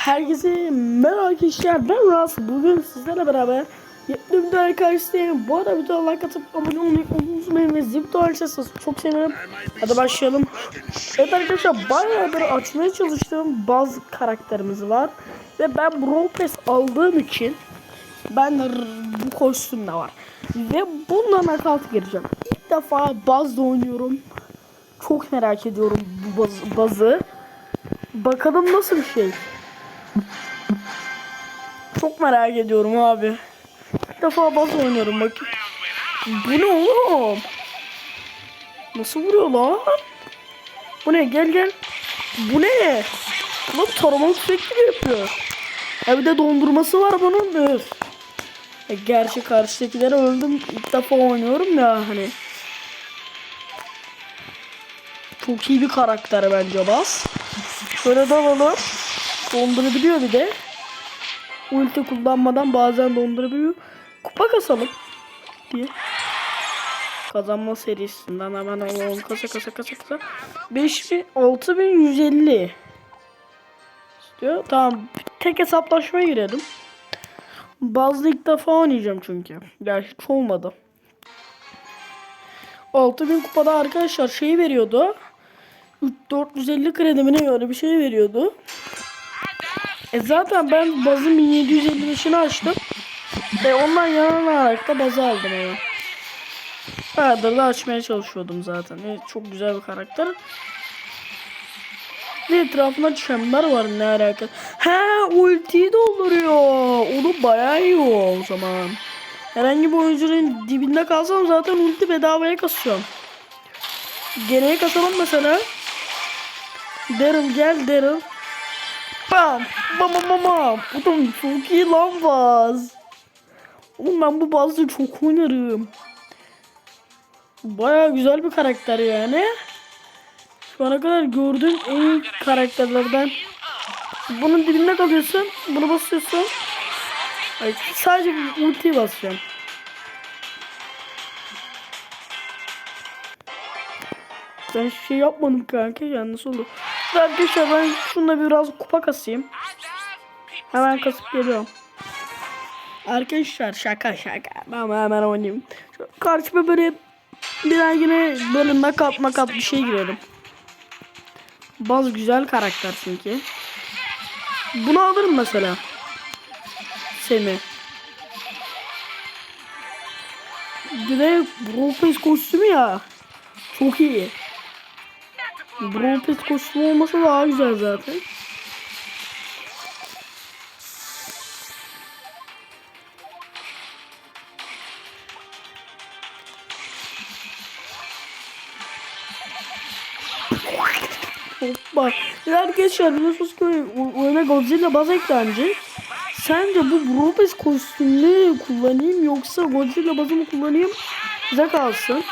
Herkese merhaba arkadaşlar. Ben Ras bugün sizlerle beraber yepyeni bir videoya karşınızdayım Bu arada videoya like atıp abone olmayı unutmayın ve zip açarsanız çok sevinirim. Hadi başlayalım. Evet arkadaşlar bayağıdır açmaya çalıştığım bazı karakterimiz var. Ve ben Brawl aldığım için ben bu kostüm de var. Ve bununla nakalt gireceğim. İlk defa Buzz'da oynuyorum. Çok merak ediyorum bu baz- bazı Bakalım nasıl bir şey çok merak ediyorum abi. İlk defa baz oynuyorum bak. Bu ne oğlum? Nasıl vuruyor lan? Bu ne? Gel gel. Bu ne? Lan taramalı tüfek yapıyor. Ha bir de dondurması var bunun. Öf. E, gerçi karşıdakilere öldüm. İlk defa oynuyorum ya hani. Çok iyi bir karakter bence Bas. Şöyle dalalım. Dondurabiliyor bir de ulti kullanmadan bazen dondurabiliyor. Kupa kasalım diye. Kazanma serisinden hemen alalım. Kasa kasa kasa kasa. 5000 6150 istiyor. Tamam. Tek hesaplaşmaya girelim. Bazı ilk defa oynayacağım çünkü. Gerçi hiç olmadı. 6000 kupada arkadaşlar şey veriyordu. 450 kredimine öyle bir şey veriyordu. E zaten ben bazı 1755'ini açtım. Ve ondan yararlanarak da bazı aldım onu. Bayağıdır da açmaya çalışıyordum zaten. E, çok güzel bir karakter. Ve etrafında çember var ne alaka. He ultiyi dolduruyor. Onu bayağı iyi o zaman. Herhangi bir oyuncunun dibinde kalsam zaten ulti bedavaya kasıyorum. Geriye kasalım mesela. Daryl gel Daryl. Bam. Bam bam bam. Oğlum çok iyi lan Baz. Oğlum ben bu Baz'ı çok oynarım. Baya güzel bir karakter yani. Şu ana kadar gördüğüm en iyi karakterlerden. Bunun dibinde kalıyorsun. Bunu basıyorsun. Ay, sadece ulti basacağım. Ben şey yapmadım kanka. Yalnız oldu. Arkadaşlar ben şununla biraz kupa kasayım. Hemen kasıp geliyorum. Arkadaşlar şaka şaka. Ben hemen oynayayım. Karşıma böyle bir yine böyle nakat nakat bir şey girelim. Baz güzel karakter çünkü. Bunu alırım mesela. Semi. Bir de Pass kostümü ya. Çok iyi. Brawl Pass kostümü olmasa daha güzel zaten. Hoppa. Arkadaşlar biliyorsunuz ki oyuna Godzilla baz eklenecek. Sence bu Pass kostümünü kullanayım yoksa Godzilla bazı mı kullanayım? Size kalsın.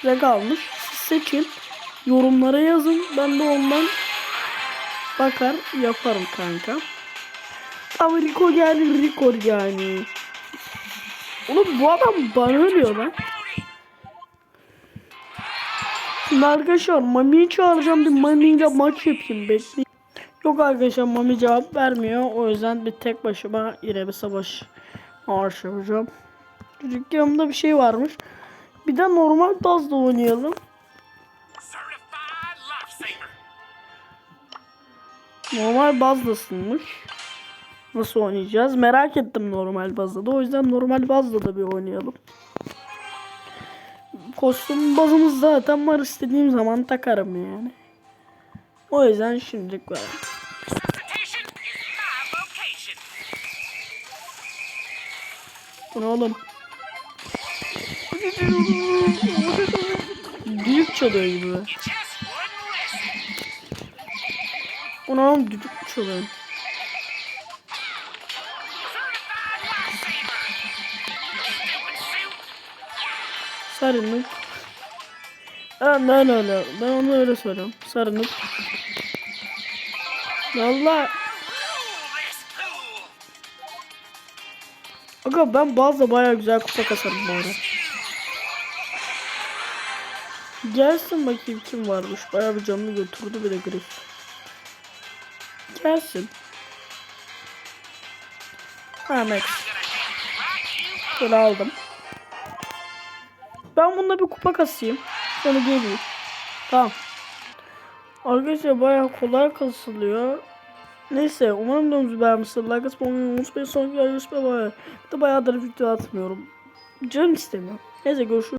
Size kalmış. Seçin. Yorumlara yazın. Ben de ondan bakar yaparım kanka. Ama Rico geldi Rico yani. Oğlum bu adam bana ölüyor lan. Şimdi arkadaşlar Mami'yi çağıracağım bir Mami ile maç yapayım bekleyin. Yok arkadaşlar Mami cevap vermiyor. O yüzden bir tek başıma yine bir savaş marş yapacağım. Dükkanımda bir şey varmış. Bir de normal Daz'da oynayalım. Normal Baz'dasınmış. Nasıl oynayacağız? Merak ettim normal bazda da. O yüzden normal bazda da bir oynayalım. Kostüm bazımız zaten var. istediğim zaman takarım yani. O yüzden şimdilik var. Bu ne oğlum? Düdük çalıyor gibi. Ne oğlum düdük çalıyor. Sarınıp. Ben öyle öyle. Ben onu öyle söylüyorum. Sarınıp. Valla. Aga ben bazı baya güzel kupa kasarım bu arada. Gelsin bakayım kim varmış. Baya bir canını götürdü bir de Griff. You up. Şöyle aldım. Ben bunda bir kupa kasayım. Sonra geleyim. Tamam. Arkadaşlar bayağı kolay kasılıyor. Neyse umarım videomuzu beğenmişsiniz. Like atmayı unutmayın. Sonraki videoda görüşmek üzere. Bir de bayağıdır video atmıyorum. Canım istemiyor. Neyse görüşürüz.